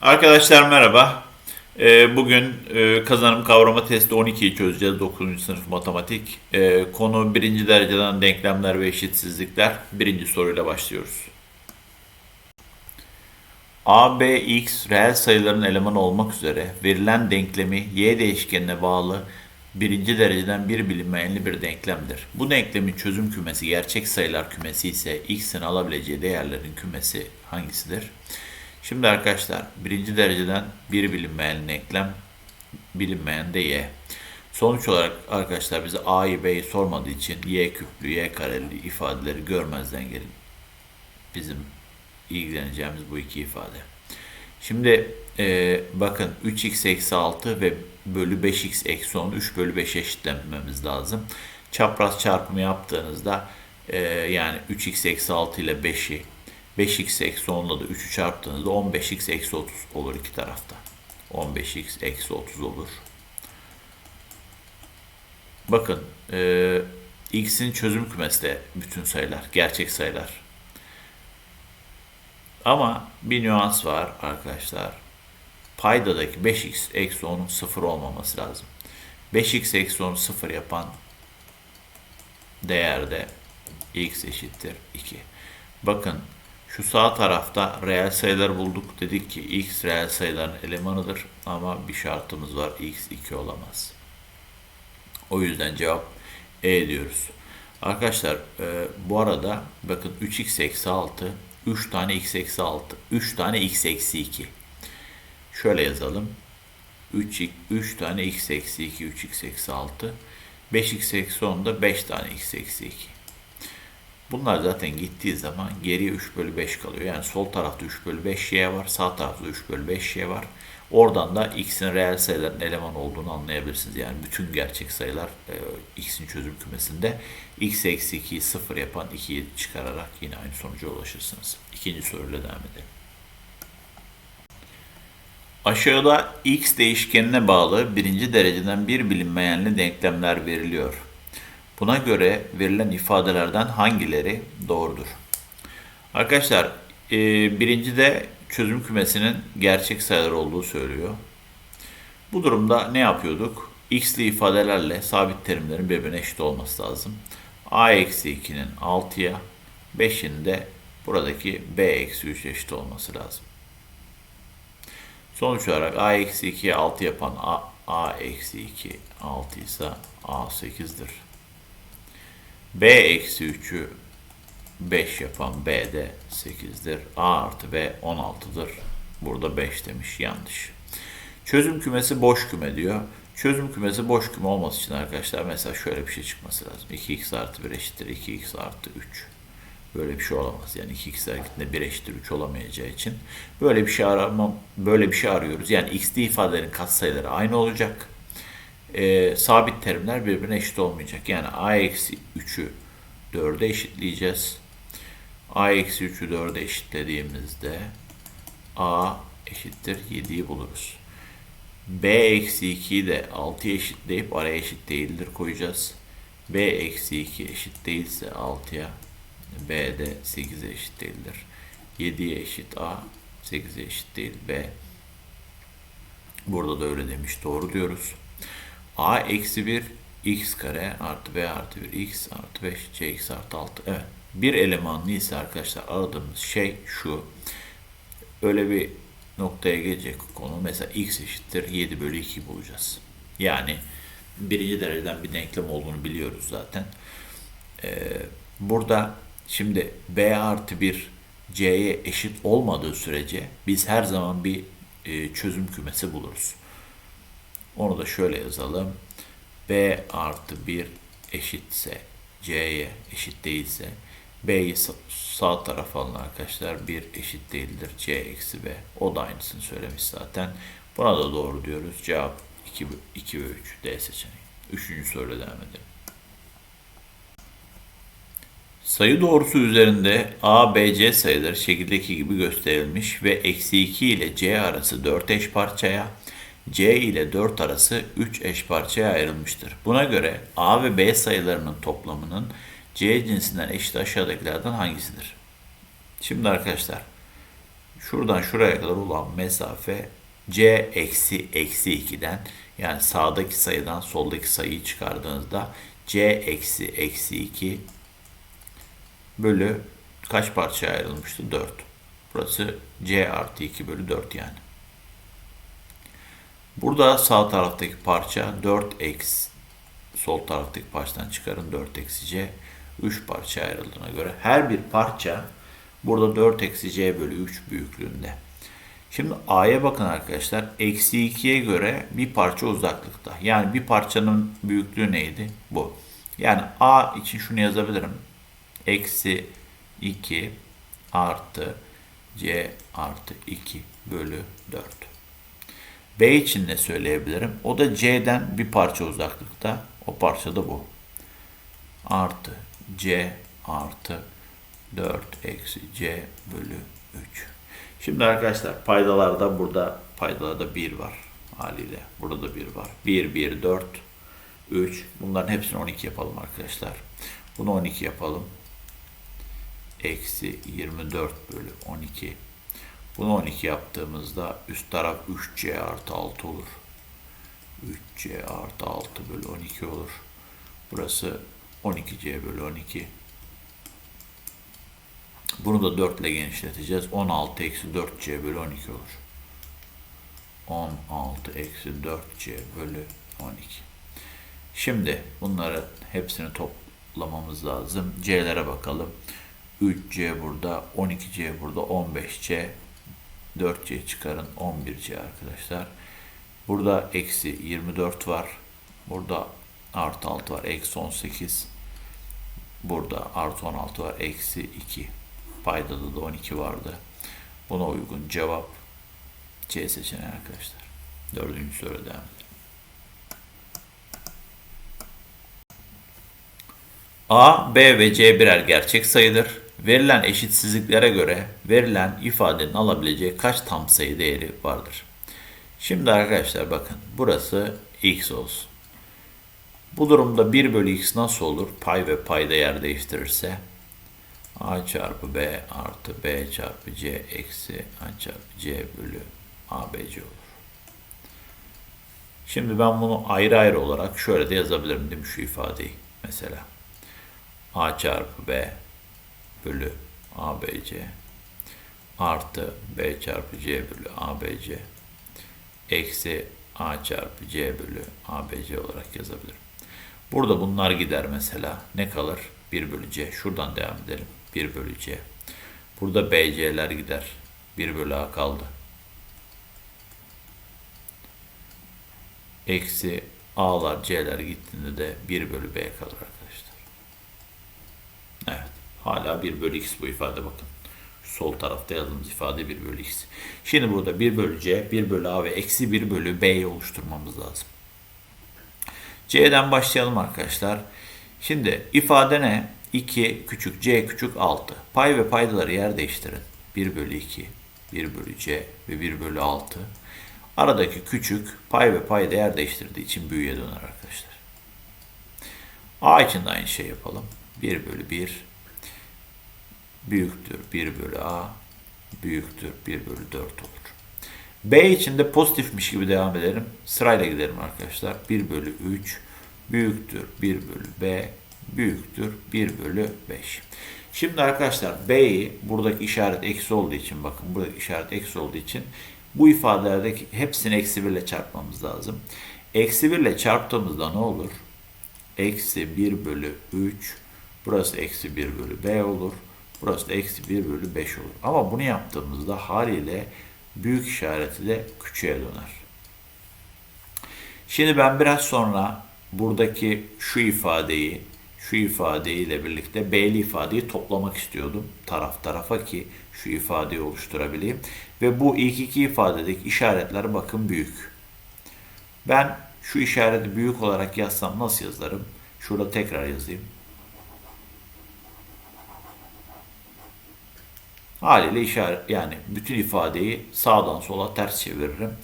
Arkadaşlar merhaba. Ee, Bugün e, kazanım kavrama testi 12'yi çözeceğiz. 9. sınıf matematik. Ee, Konu birinci dereceden denklemler ve eşitsizlikler. Birinci soruyla başlıyoruz. A, B, X reel sayıların elemanı olmak üzere verilen denklemi Y değişkenine bağlı birinci dereceden bir bilinmeyenli bir denklemdir. Bu denklemin çözüm kümesi gerçek sayılar kümesi ise X'in alabileceği değerlerin kümesi hangisidir? Şimdi arkadaşlar birinci dereceden bir bilinmeyen denklem bilinmeyen de y. Sonuç olarak arkadaşlar bize a'yı b'yi sormadığı için y küplü y kareli ifadeleri görmezden gelin. Bizim ilgileneceğimiz bu iki ifade. Şimdi e, bakın 3x eksi 6 ve bölü 5x eksi 10 3 bölü 5 eşitlememiz lazım. Çapraz çarpımı yaptığınızda e, yani 3x eksi 6 ile 5'i 5x eksi 10 ile de 3'ü çarptığınızda 15x eksi 30 olur iki tarafta. 15x eksi 30 olur. Bakın e, x'in çözüm kümesi de bütün sayılar, gerçek sayılar. Ama bir nüans var arkadaşlar. Paydadaki 5x eksi 10'un 0 olmaması lazım. 5x eksi 10'u 0 yapan değerde x eşittir 2. Bakın şu sağ tarafta reel sayılar bulduk. Dedik ki x reel sayıların elemanıdır ama bir şartımız var. x 2 olamaz. O yüzden cevap E diyoruz. Arkadaşlar e, bu arada bakın 3x eksi 6 3 tane x eksi 6 3 tane x eksi 2 şöyle yazalım 3, 3 tane x eksi 2 3x eksi 6 5x eksi 10 da 5 tane x eksi 2 Bunlar zaten gittiği zaman geriye 3 bölü 5 kalıyor. Yani sol tarafta 3 bölü 5 y var. Sağ tarafta 3 bölü 5 y var. Oradan da x'in reel sayıların eleman olduğunu anlayabilirsiniz. Yani bütün gerçek sayılar e, x'in çözüm kümesinde x eksi 2'yi 0 yapan 2'yi çıkararak yine aynı sonuca ulaşırsınız. İkinci soruyla devam edelim. Aşağıda x değişkenine bağlı birinci dereceden bir bilinmeyenli denklemler veriliyor. Buna göre verilen ifadelerden hangileri doğrudur? Arkadaşlar e, birinci de çözüm kümesinin gerçek sayılar olduğu söylüyor. Bu durumda ne yapıyorduk? x'li ifadelerle sabit terimlerin birbirine eşit olması lazım. a eksi 2'nin 6'ya 5'in de buradaki b eksi 3 eşit olması lazım. Sonuç olarak a eksi 2'ye 6 yapan a, a eksi 2 6 ise a 8'dir. B eksi 3'ü 5 yapan B de 8'dir. A artı B 16'dır. Burada 5 demiş yanlış. Çözüm kümesi boş küme diyor. Çözüm kümesi boş küme olması için arkadaşlar mesela şöyle bir şey çıkması lazım. 2x artı 1 eşittir 2x artı 3. Böyle bir şey olamaz. Yani 2x hareketinde 1 eşittir 3 olamayacağı için böyle bir şey aramam, böyle bir şey arıyoruz. Yani x'li ifadelerin katsayıları aynı olacak e, sabit terimler birbirine eşit olmayacak. Yani a eksi 3'ü 4'e eşitleyeceğiz. a eksi 3'ü 4'e eşitlediğimizde a eşittir 7'yi buluruz. b eksi 2'yi de 6'ya eşitleyip araya eşit değildir koyacağız. b eksi 2 eşit değilse 6'ya b de 8'e eşit değildir. 7'ye eşit a 8'e eşit değil b. Burada da öyle demiş. Doğru diyoruz a eksi 1 x kare artı b artı 1 x artı 5 cx artı 6. Evet. Bir elemanlı ise arkadaşlar aradığımız şey şu. Öyle bir noktaya gelecek konu. Mesela x eşittir 7 bölü 2 bulacağız. Yani birinci dereceden bir denklem olduğunu biliyoruz zaten. Ee, burada şimdi b artı 1 c'ye eşit olmadığı sürece biz her zaman bir e, çözüm kümesi buluruz. Onu da şöyle yazalım. B artı 1 eşitse C'ye eşit değilse B'yi sağ tarafa alın arkadaşlar. 1 eşit değildir. C eksi B. O da aynısını söylemiş zaten. Buna da doğru diyoruz. Cevap 2, 2 ve 3 D seçeneği. Üçüncü soruyla devam edelim. Sayı doğrusu üzerinde A, B, C sayıları şekildeki gibi gösterilmiş ve eksi 2 ile C arası 4 eş parçaya, C ile 4 arası 3 eş parçaya ayrılmıştır. Buna göre A ve B sayılarının toplamının C cinsinden eşit aşağıdakilerden hangisidir? Şimdi arkadaşlar Şuradan şuraya kadar olan mesafe c eksi eksi 2'den yani sağdaki sayıdan soldaki sayıyı çıkardığınızda c eksi eksi 2 bölü kaç parçaya ayrılmıştı? 4. Burası c artı 2 bölü 4 yani. Burada sağ taraftaki parça 4 eksi sol taraftaki parçadan çıkarın 4 eksi c 3 parça ayrıldığına göre her bir parça burada 4 eksi c bölü 3 büyüklüğünde. Şimdi a'ya bakın arkadaşlar. Eksi 2'ye göre bir parça uzaklıkta. Yani bir parçanın büyüklüğü neydi? Bu. Yani a için şunu yazabilirim. Eksi 2 artı c artı 2 bölü 4. B için ne söyleyebilirim? O da C'den bir parça uzaklıkta. O parça da bu. Artı C artı 4 eksi C bölü 3. Şimdi arkadaşlar paydalarda burada paydalarda 1 var haliyle. Burada da 1 var. 1, 1, 4, 3. Bunların hepsini 12 yapalım arkadaşlar. Bunu 12 yapalım. Eksi 24 bölü 12 bunu 12 yaptığımızda üst taraf 3c artı 6 olur. 3c artı 6 bölü 12 olur. Burası 12c bölü 12. Bunu da 4 ile genişleteceğiz. 16 eksi 4c bölü 12 olur. 16 eksi 4c bölü 12. Şimdi bunları hepsini toplamamız lazım. c'lere bakalım. 3c burada, 12c burada, 15c 4c çıkarın 11c arkadaşlar. Burada eksi 24 var. Burada artı 6 var. Eksi 18. Burada artı 16 var. Eksi 2. Paydada da 12 vardı. Buna uygun cevap C seçeneği arkadaşlar. Dördüncü soru devam. A, B ve C birer gerçek sayıdır. Verilen eşitsizliklere göre verilen ifadenin alabileceği kaç tam sayı değeri vardır? Şimdi arkadaşlar bakın burası x olsun. Bu durumda 1 bölü x nasıl olur? Pay ve payda yer değiştirirse a çarpı b artı b çarpı c eksi a çarpı c bölü abc olur. Şimdi ben bunu ayrı ayrı olarak şöyle de yazabilirim değil mi şu ifadeyi mesela. a çarpı b bölü ABC artı B çarpı C bölü ABC eksi A çarpı C bölü ABC olarak yazabilirim. Burada bunlar gider mesela. Ne kalır? 1 bölü C. Şuradan devam edelim. 1 bölü C. Burada BC'ler gider. 1 bölü A kaldı. Eksi A'lar C'ler gittiğinde de 1 bölü B kalır arkadaşlar. Evet. Hala 1 bölü x bu ifade bakın. Sol tarafta yazdığımız ifade 1 bölü x. Şimdi burada 1 bölü c, 1 bölü a ve eksi 1 bölü b'yi oluşturmamız lazım. C'den başlayalım arkadaşlar. Şimdi ifade ne? 2 küçük c küçük 6. Pay ve paydaları yer değiştirin. 1 bölü 2, 1 bölü c ve 1 bölü 6. Aradaki küçük pay ve payda yer değiştirdiği için büyüye döner arkadaşlar. A için de aynı şey yapalım. 1 bölü 1, büyüktür 1 bölü a büyüktür 1 bölü 4 olur. B için de pozitifmiş gibi devam edelim. Sırayla gidelim arkadaşlar. 1 bölü 3 büyüktür 1 bölü b büyüktür 1 bölü 5. Şimdi arkadaşlar B'yi buradaki işaret eksi olduğu için bakın buradaki işaret eksi olduğu için bu ifadelerdeki hepsini eksi 1 ile çarpmamız lazım. Eksi 1 ile çarptığımızda ne olur? Eksi 1 bölü 3 burası eksi 1 bölü b olur. Burası da eksi 1 bölü 5 olur. Ama bunu yaptığımızda haliyle büyük işareti de küçüğe döner. Şimdi ben biraz sonra buradaki şu ifadeyi, şu ifadeyle birlikte B'li ifadeyi toplamak istiyordum. Taraf tarafa ki şu ifadeyi oluşturabileyim. Ve bu ilk iki ifadedeki işaretler bakın büyük. Ben şu işareti büyük olarak yazsam nasıl yazarım? Şurada tekrar yazayım. Haliyle işaret yani bütün ifadeyi sağdan sola ters çeviririm.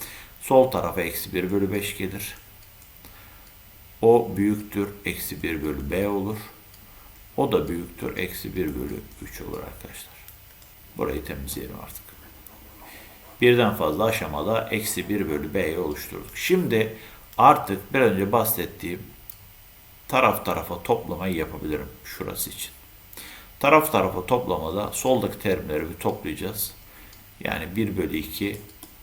Sol tarafa eksi 1 bölü 5 gelir. O büyüktür eksi 1 bölü b olur. O da büyüktür eksi 1 bölü 3 olur arkadaşlar. Burayı temizleyelim artık. birden fazla aşamada eksi 1 bölü b'yi oluşturduk. Şimdi artık bir önce bahsettiğim taraf tarafa toplamayı yapabilirim şurası için. Taraf tarafa toplamada soldaki terimleri bir toplayacağız. Yani 1 bölü 2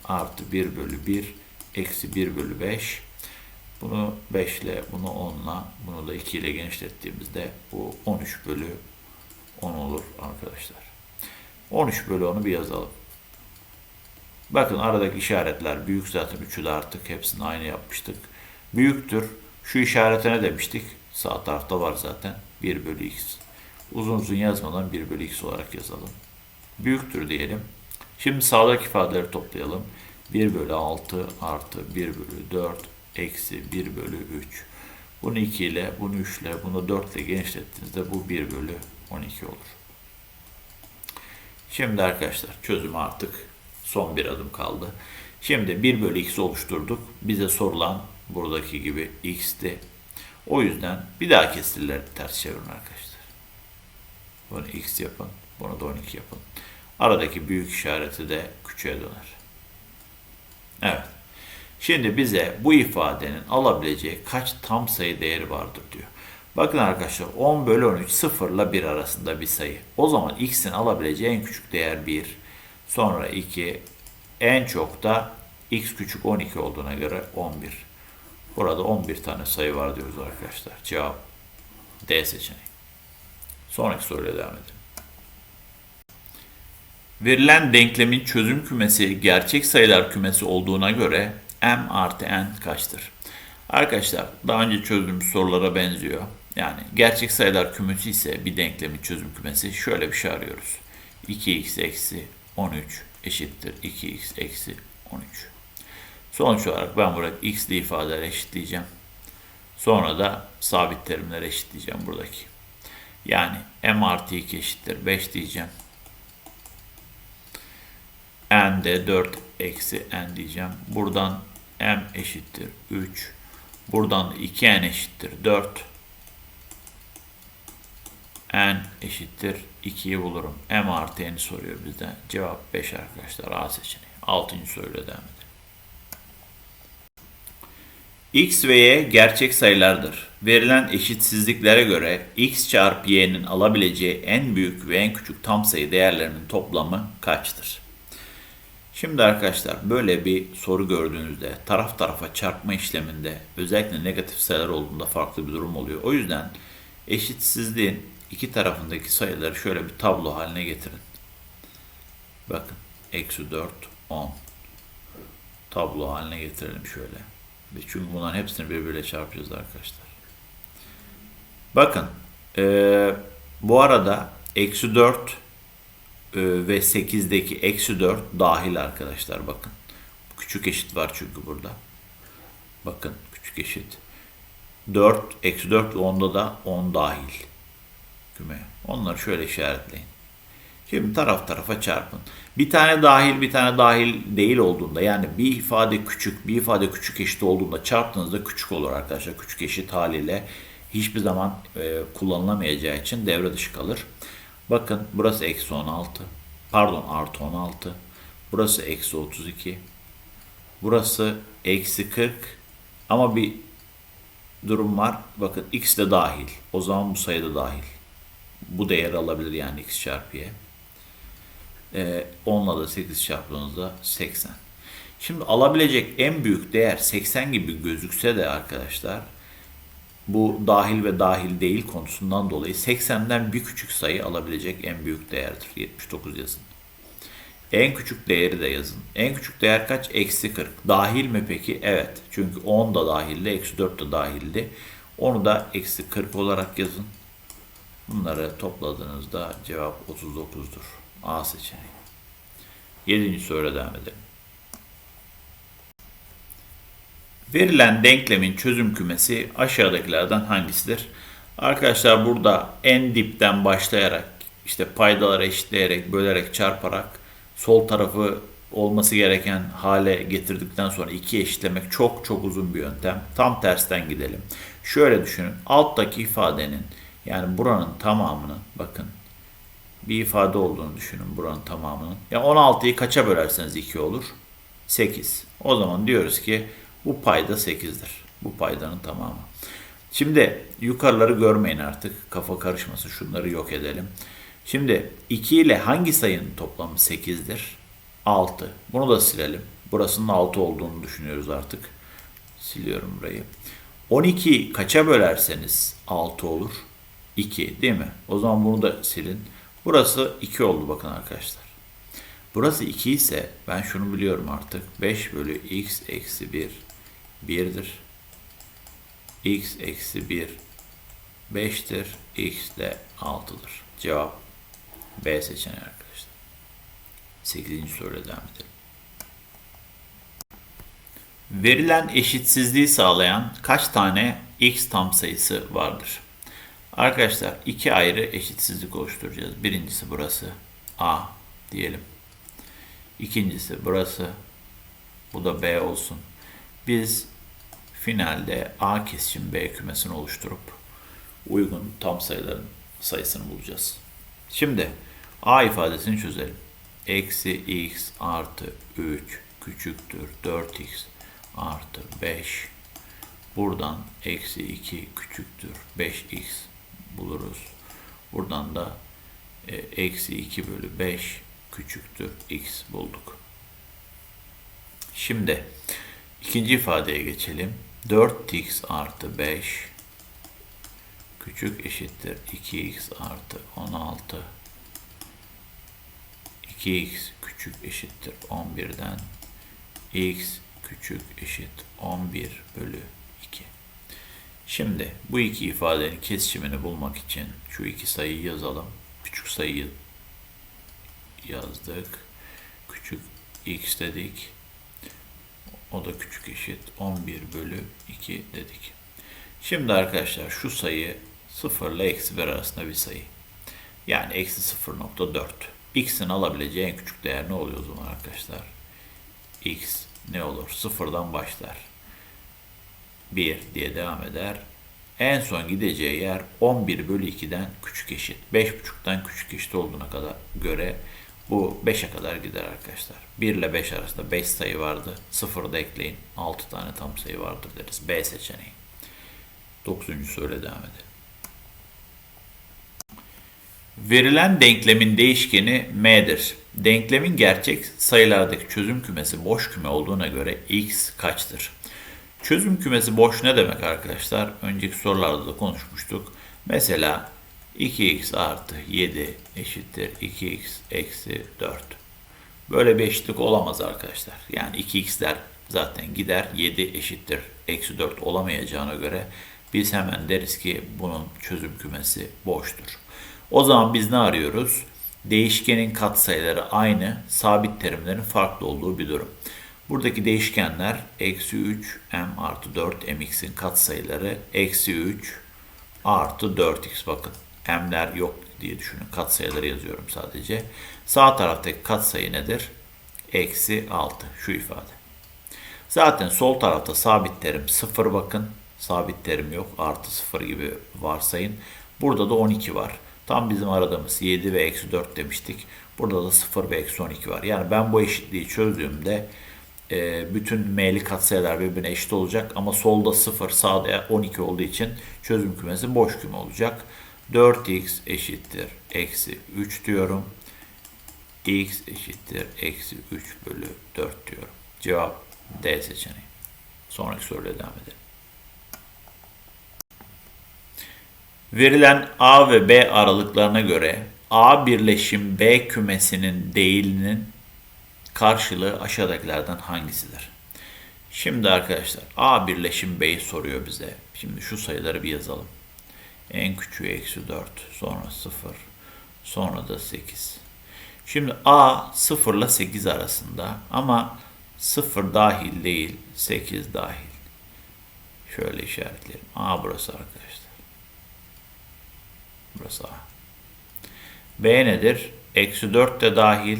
artı 1 bölü 1 eksi 1 bölü 5. Bunu 5 ile bunu 10 ile bunu da 2 ile genişlettiğimizde bu 13 bölü 10 olur arkadaşlar. 13 bölü 10'u bir yazalım. Bakın aradaki işaretler büyük zaten üçü de artık hepsini aynı yapmıştık. Büyüktür. Şu işarete ne demiştik? Sağ tarafta var zaten. 1 bölü x. Uzun uzun yazmadan 1 bölü x olarak yazalım. Büyüktür diyelim. Şimdi sağdaki ifadeleri toplayalım. 1 bölü 6 artı 1 bölü 4 eksi 1 bölü 3. Bunu 2 ile, bunu 3 ile, bunu 4 ile genişlettiğinizde bu 1 bölü 12 olur. Şimdi arkadaşlar çözüm artık son bir adım kaldı. Şimdi 1 bölü x oluşturduk. Bize sorulan buradaki gibi x'ti. O yüzden bir daha kesirleri ters çevirin arkadaşlar. Bunu x yapın. Bunu da 12 yapın. Aradaki büyük işareti de küçüğe döner. Evet. Şimdi bize bu ifadenin alabileceği kaç tam sayı değeri vardır diyor. Bakın arkadaşlar 10 bölü 13 0 ile 1 arasında bir sayı. O zaman x'in alabileceği en küçük değer 1. Sonra 2. En çok da x küçük 12 olduğuna göre 11. Burada 11 tane sayı var diyoruz arkadaşlar. Cevap D seçeneği. Sonraki soruyla devam edelim. Verilen denklemin çözüm kümesi gerçek sayılar kümesi olduğuna göre m artı n kaçtır? Arkadaşlar daha önce çözdüğümüz sorulara benziyor. Yani gerçek sayılar kümesi ise bir denklemin çözüm kümesi şöyle bir şey arıyoruz. 2x eksi 13 eşittir 2x eksi 13. Sonuç olarak ben burada x'li ifadeleri eşitleyeceğim. Sonra da sabit terimleri eşitleyeceğim buradaki. Yani m artı 2 eşittir 5 diyeceğim. n de 4 eksi n diyeceğim. Buradan m eşittir 3. Buradan da 2n eşittir 4. n eşittir 2'yi bulurum. m artı n'i soruyor bizden. Cevap 5 arkadaşlar. A seçeneği. 6. soruyla devam edelim. X ve Y gerçek sayılardır. Verilen eşitsizliklere göre x çarpı y'nin alabileceği en büyük ve en küçük tam sayı değerlerinin toplamı kaçtır? Şimdi arkadaşlar böyle bir soru gördüğünüzde taraf tarafa çarpma işleminde özellikle negatif sayılar olduğunda farklı bir durum oluyor. O yüzden eşitsizliğin iki tarafındaki sayıları şöyle bir tablo haline getirin. Bakın eksi 4, 10 tablo haline getirelim şöyle. Çünkü bunların hepsini birbiriyle çarpacağız arkadaşlar. Bakın e, bu arada eksi 4 e, ve 8'deki eksi 4 dahil arkadaşlar bakın. Küçük eşit var çünkü burada. Bakın küçük eşit. 4, eksi 4 ve 10'da da 10 dahil. Küme. Onları şöyle işaretleyin. Şimdi taraf tarafa çarpın. Bir tane dahil bir tane dahil değil olduğunda yani bir ifade küçük bir ifade küçük eşit olduğunda çarptığınızda küçük olur arkadaşlar. Küçük eşit haliyle hiçbir zaman e, kullanılamayacağı için devre dışı kalır. Bakın burası eksi 16 pardon artı 16 burası eksi 32 burası eksi 40 ama bir durum var. Bakın x de dahil. O zaman bu sayı da dahil. Bu değeri alabilir yani x çarpı y. E, 10 ile de 8 çarptığınızda 80. Şimdi alabilecek en büyük değer 80 gibi gözükse de arkadaşlar bu dahil ve dahil değil konusundan dolayı 80'den bir küçük sayı alabilecek en büyük değerdir. 79 yazın. En küçük değeri de yazın. En küçük değer kaç? Eksi 40. Dahil mi peki? Evet. Çünkü 10 da dahildi, eksi 4 de dahildi. Onu da eksi 40 olarak yazın. Bunları topladığınızda cevap 39'dur. A seçeneği. 7. soruya devam edelim. Verilen denklemin çözüm kümesi aşağıdakilerden hangisidir? Arkadaşlar burada en dipten başlayarak işte paydaları eşitleyerek, bölerek, çarparak sol tarafı olması gereken hale getirdikten sonra iki eşitlemek çok çok uzun bir yöntem. Tam tersten gidelim. Şöyle düşünün. Alttaki ifadenin yani buranın tamamını bakın bir ifade olduğunu düşünün buranın tamamının. Ya 16'yı kaça bölerseniz 2 olur? 8. O zaman diyoruz ki bu payda 8'dir. Bu paydanın tamamı. Şimdi yukarıları görmeyin artık. Kafa karışmasın. Şunları yok edelim. Şimdi 2 ile hangi sayının toplamı 8'dir? 6. Bunu da silelim. Burasının 6 olduğunu düşünüyoruz artık. Siliyorum burayı. 12 kaça bölerseniz 6 olur? 2 değil mi? O zaman bunu da silin. Burası 2 oldu bakın arkadaşlar. Burası 2 ise ben şunu biliyorum artık. 5 bölü x eksi 1 1'dir. x eksi 1 5'tir. x de 6'dır. Cevap B seçeneği arkadaşlar. 8. soruyla devam edelim. Verilen eşitsizliği sağlayan kaç tane x tam sayısı vardır? Arkadaşlar iki ayrı eşitsizlik oluşturacağız. Birincisi burası a diyelim. İkincisi burası bu da b olsun. Biz finalde a kesişim b kümesini oluşturup uygun tam sayıların sayısını bulacağız. Şimdi a ifadesini çözelim. Eksi x artı 3 küçüktür 4x artı 5. Buradan eksi 2 küçüktür 5x buluruz. Buradan da e, eksi 2 bölü 5 küçüktür x bulduk. Şimdi ikinci ifadeye geçelim. 4x artı 5 küçük eşittir 2x artı 16 2x küçük eşittir 11'den x küçük eşit 11 bölü 2. Şimdi bu iki ifadenin kesişimini bulmak için şu iki sayıyı yazalım. Küçük sayıyı yazdık. Küçük x dedik. O da küçük eşit 11 bölü 2 dedik. Şimdi arkadaşlar şu sayı 0 ile eksi 1 arasında bir sayı. Yani eksi 0.4. x'in alabileceği en küçük değer ne oluyor o zaman arkadaşlar? x ne olur? Sıfırdan başlar. 1 diye devam eder. En son gideceği yer 11 bölü 2'den küçük eşit. 5.5'tan küçük eşit olduğuna kadar göre bu 5'e kadar gider arkadaşlar. 1 ile 5 arasında 5 sayı vardı. 0'ı da ekleyin. 6 tane tam sayı vardır deriz. B seçeneği. 9. soruyla devam edelim. Verilen denklemin değişkeni m'dir. Denklemin gerçek sayılardaki çözüm kümesi boş küme olduğuna göre x kaçtır? Çözüm kümesi boş ne demek arkadaşlar? Önceki sorularda da konuşmuştuk. Mesela 2x artı 7 eşittir 2x eksi 4. Böyle bir eşitlik olamaz arkadaşlar. Yani 2x'ler zaten gider 7 eşittir eksi 4 olamayacağına göre biz hemen deriz ki bunun çözüm kümesi boştur. O zaman biz ne arıyoruz? Değişkenin katsayıları aynı, sabit terimlerin farklı olduğu bir durum. Buradaki değişkenler eksi 3 m artı 4 mx'in katsayıları eksi 3 artı 4x bakın. m'ler yok diye düşünün. Katsayıları yazıyorum sadece. Sağ taraftaki katsayı nedir? Eksi 6 şu ifade. Zaten sol tarafta sabit terim 0 bakın. Sabit terim yok. Artı 0 gibi varsayın. Burada da 12 var. Tam bizim aradığımız 7 ve eksi 4 demiştik. Burada da 0 ve eksi 12 var. Yani ben bu eşitliği çözdüğümde e, bütün m'li katsayılar birbirine eşit olacak. Ama solda 0 sağda 12 olduğu için çözüm kümesi boş küme olacak. 4x eşittir eksi 3 diyorum. x eşittir eksi 3 bölü 4 diyorum. Cevap D seçeneği. Sonraki soruyla devam edelim. Verilen A ve B aralıklarına göre A birleşim B kümesinin değilinin karşılığı aşağıdakilerden hangisidir? Şimdi arkadaşlar A birleşim B'yi soruyor bize. Şimdi şu sayıları bir yazalım. En küçüğü eksi 4, sonra 0, sonra da 8. Şimdi A 0 ile 8 arasında ama 0 dahil değil, 8 dahil. Şöyle işaretleyelim. A burası arkadaşlar. Burası A. B nedir? Eksi 4 de dahil.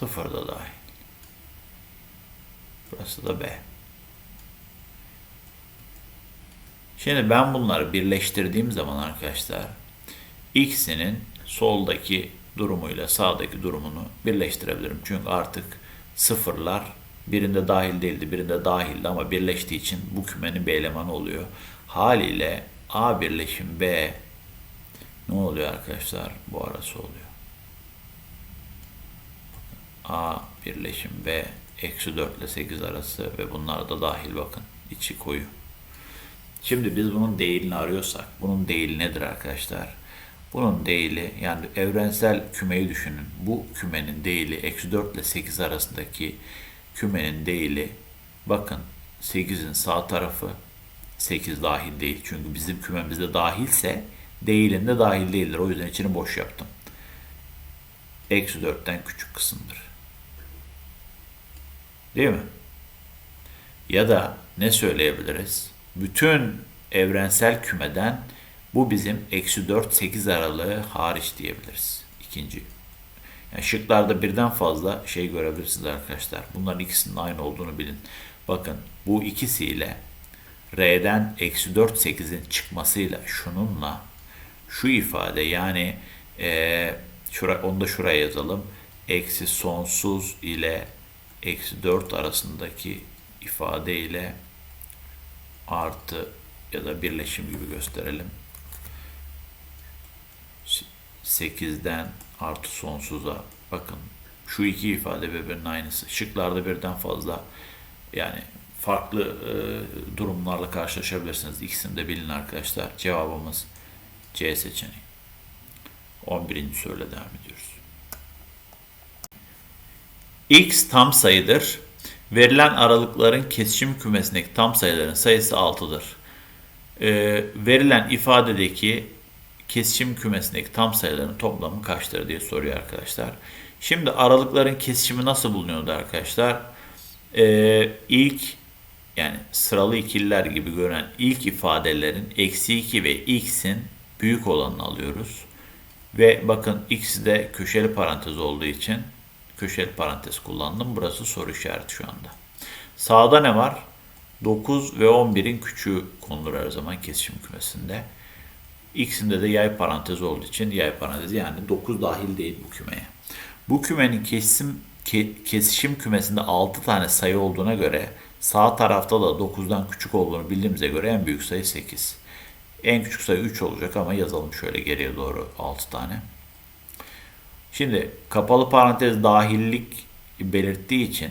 0 da dahil. Burası da B. Şimdi ben bunları birleştirdiğim zaman arkadaşlar x'inin soldaki durumuyla sağdaki durumunu birleştirebilirim. Çünkü artık sıfırlar birinde dahil değildi, birinde dahildi ama birleştiği için bu kümenin bir elemanı oluyor. Haliyle A birleşim B ne oluyor arkadaşlar? Bu arası oluyor. A birleşim B eksi 4 ile 8 arası ve bunlar da dahil bakın. içi koyu. Şimdi biz bunun değilini arıyorsak bunun değili nedir arkadaşlar? Bunun değili yani evrensel kümeyi düşünün. Bu kümenin değili eksi 4 ile 8 arasındaki kümenin değili bakın 8'in sağ tarafı 8 dahil değil. Çünkü bizim kümemizde dahilse değilinde dahil değildir. O yüzden içini boş yaptım. Eksi 4'ten küçük kısımdır. Değil mi? Ya da ne söyleyebiliriz? Bütün evrensel kümeden bu bizim eksi 4-8 aralığı hariç diyebiliriz. İkinci. Yani şıklarda birden fazla şey görebilirsiniz arkadaşlar. Bunların ikisinin aynı olduğunu bilin. Bakın bu ikisiyle R'den eksi 4-8'in çıkmasıyla şununla şu ifade yani e, şura, onu da şuraya yazalım. Eksi sonsuz ile eksi 4 arasındaki ifade ile artı ya da birleşim gibi gösterelim. 8'den artı sonsuza bakın şu iki ifade birbirinin aynısı. Şıklarda birden fazla yani farklı e, durumlarla karşılaşabilirsiniz. İkisini de bilin arkadaşlar. Cevabımız C seçeneği. 11. soruyla devam ediyoruz. X tam sayıdır. Verilen aralıkların kesişim kümesindeki tam sayıların sayısı 6'dır. Ee, verilen ifadedeki kesişim kümesindeki tam sayıların toplamı kaçtır diye soruyor arkadaşlar. Şimdi aralıkların kesişimi nasıl bulunuyordu arkadaşlar? Ee, ilk yani sıralı ikililer gibi gören ilk ifadelerin eksi 2 ve x'in büyük olanını alıyoruz. Ve bakın x de köşeli parantez olduğu için köşeli parantez kullandım. Burası soru işareti şu anda. Sağda ne var? 9 ve 11'in küçüğü konulur her zaman kesişim kümesinde. X'inde de yay parantezi olduğu için yay parantezi yani 9 dahil değil bu kümeye. Bu kümenin kesişim, kesişim kümesinde 6 tane sayı olduğuna göre sağ tarafta da 9'dan küçük olduğunu bildiğimize göre en büyük sayı 8. En küçük sayı 3 olacak ama yazalım şöyle geriye doğru 6 tane. Şimdi kapalı parantez dahillik belirttiği için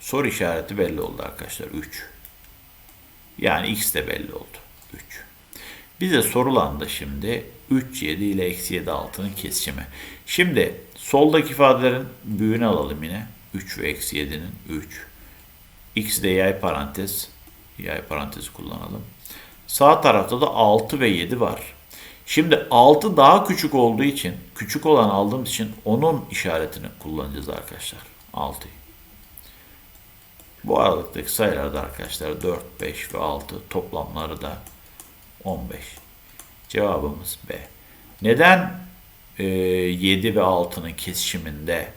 soru işareti belli oldu arkadaşlar 3. Yani x de belli oldu 3. Bize sorulan da şimdi 3 7 ile eksi 7 6'nın kesişimi. Şimdi soldaki ifadelerin büyüğünü alalım yine. 3 ve eksi 7'nin 3. X de yay parantez. Yay parantezi kullanalım. Sağ tarafta da 6 ve 7 var. Şimdi 6 daha küçük olduğu için, küçük olan aldığımız için onun işaretini kullanacağız arkadaşlar. 6'yı. Bu aralıktaki sayılarda arkadaşlar 4, 5 ve 6 toplamları da 15. Cevabımız B. Neden e, 7 ve 6'nın kesişiminde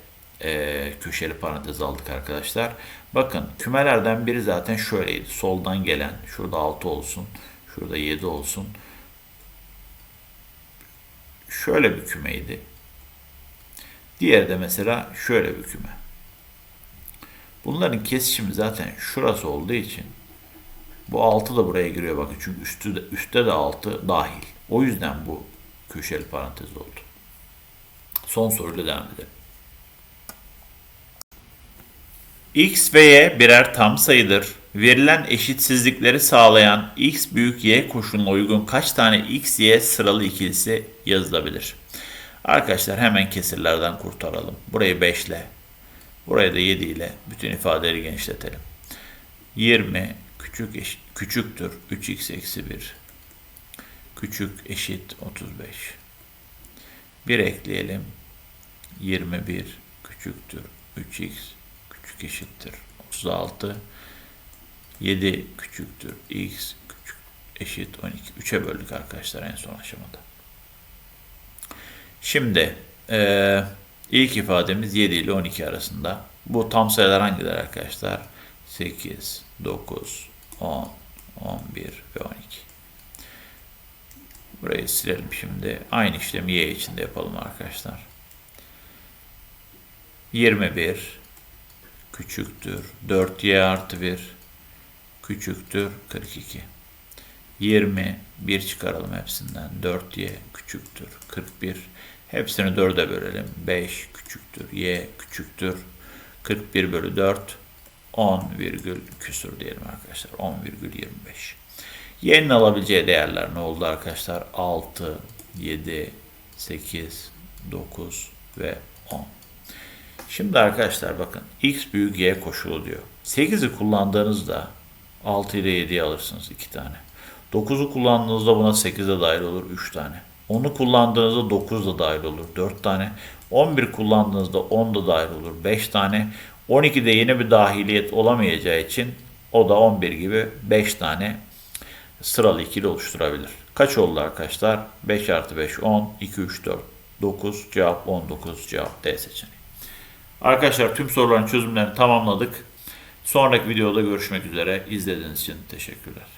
e, köşeli parantez aldık arkadaşlar? Bakın kümelerden biri zaten şöyleydi. Soldan gelen, şurada 6 olsun, şurada 7 olsun. Şöyle bir kümeydi. Diğeri de mesela şöyle bir küme. Bunların kesişimi zaten şurası olduğu için bu 6 da buraya giriyor bakın çünkü üstü de, üstte de 6 dahil. O yüzden bu köşeli parantez oldu. Son soruyla devam edelim. X ve Y birer tam sayıdır. Verilen eşitsizlikleri sağlayan x büyük y koşuluna uygun kaç tane x, y sıralı ikilisi yazılabilir? Arkadaşlar hemen kesirlerden kurtaralım. Burayı 5 ile, burayı da 7 ile bütün ifadeleri genişletelim. 20 küçük eşit, küçüktür. 3x eksi 1 küçük eşit 35 1 ekleyelim. 21 küçüktür. 3x küçük eşittir. 36 7 küçüktür. X küçük eşit 12 3'e böldük arkadaşlar en son aşamada. Şimdi e, ilk ifademiz 7 ile 12 arasında. Bu tam sayılar hangiler arkadaşlar? 8 9 10, 11 ve 12. Burayı silelim şimdi. Aynı işlemi y için de yapalım arkadaşlar. 21 küçüktür. 4y artı 1 küçüktür 42. 20 1 çıkaralım hepsinden. 4y küçüktür 41. Hepsini 4'e bölelim. 5 küçüktür y küçüktür 41 bölü 4 10 virgül küsur diyelim arkadaşlar. 10 virgül 25. Y'nin alabileceği değerler ne oldu arkadaşlar? 6, 7, 8, 9 ve 10. Şimdi arkadaşlar bakın x büyük y koşulu diyor. 8'i kullandığınızda 6 ile 7'yi alırsınız 2 tane. 9'u kullandığınızda buna 8 de dahil olur 3 tane. 10'u kullandığınızda 9 da dahil olur 4 tane. 11 kullandığınızda 10 da dahil olur 5 tane. 12'de yeni bir dahiliyet olamayacağı için o da 11 gibi 5 tane sıralı ikili oluşturabilir. Kaç oldu arkadaşlar? 5 artı 5 10, 2, 3, 4, 9 cevap 19 cevap D seçeneği. Arkadaşlar tüm soruların çözümlerini tamamladık. Sonraki videoda görüşmek üzere. İzlediğiniz için teşekkürler.